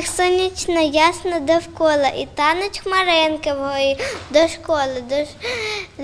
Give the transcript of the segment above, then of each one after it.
Так сонячно, ясно довкола, і тануть хмаринки вгорі до школи, до,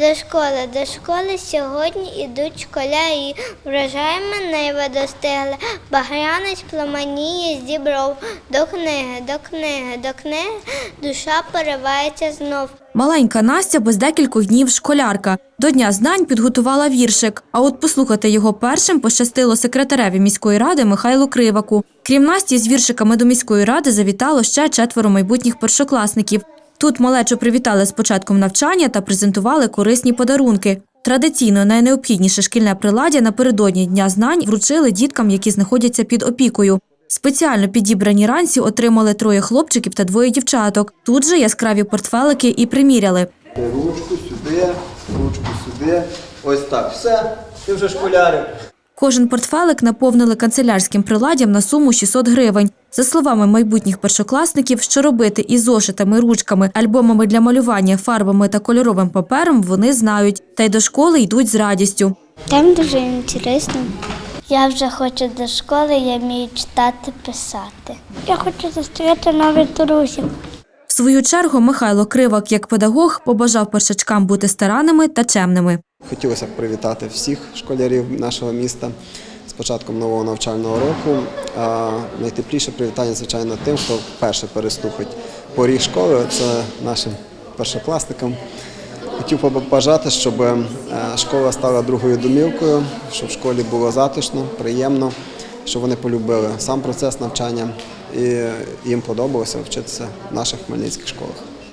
до школи, до школи сьогодні ідуть школярі. Врожай мене достигли, багрянець пламаніє зібров. До книги, до книги, до книги душа поривається знов. Маленька Настя без декількох днів школярка. До Дня знань підготувала віршик. А от послухати його першим пощастило секретареві міської ради Михайлу Криваку. Крім Насті, з віршиками до міської ради завітало ще четверо майбутніх першокласників. Тут малечу привітали з початком навчання та презентували корисні подарунки. Традиційно найнеобхідніше шкільне приладдя напередодні Дня знань вручили діткам, які знаходяться під опікою. Спеціально підібрані ранці отримали троє хлопчиків та двоє дівчаток. Тут же яскраві портфелики і приміряли. Ручку сюди, ручку сюди. Ось так. Все, ти вже школярик. Кожен портфелик наповнили канцелярським приладдям на суму 600 гривень. За словами майбутніх першокласників, що робити із зошитами, ручками, альбомами для малювання, фарбами та кольоровим папером вони знають, та й до школи йдуть з радістю. Там дуже інтересно. Я вже хочу до школи, я вмію читати, писати. Я хочу зустріти нових друзів. В свою чергу Михайло Кривак, як педагог, побажав першачкам бути старанними та чемними. Хотілося б привітати всіх школярів нашого міста з початком нового навчального року. А найтепліше привітання, звичайно, тим, хто вперше переступить поріг школи. Це нашим першокласникам. Хотів побажати, щоб е, школа стала другою домівкою, щоб в школі було затишно, приємно, щоб вони полюбили сам процес навчання і їм подобалося вчитися в наших хмельницьких школах.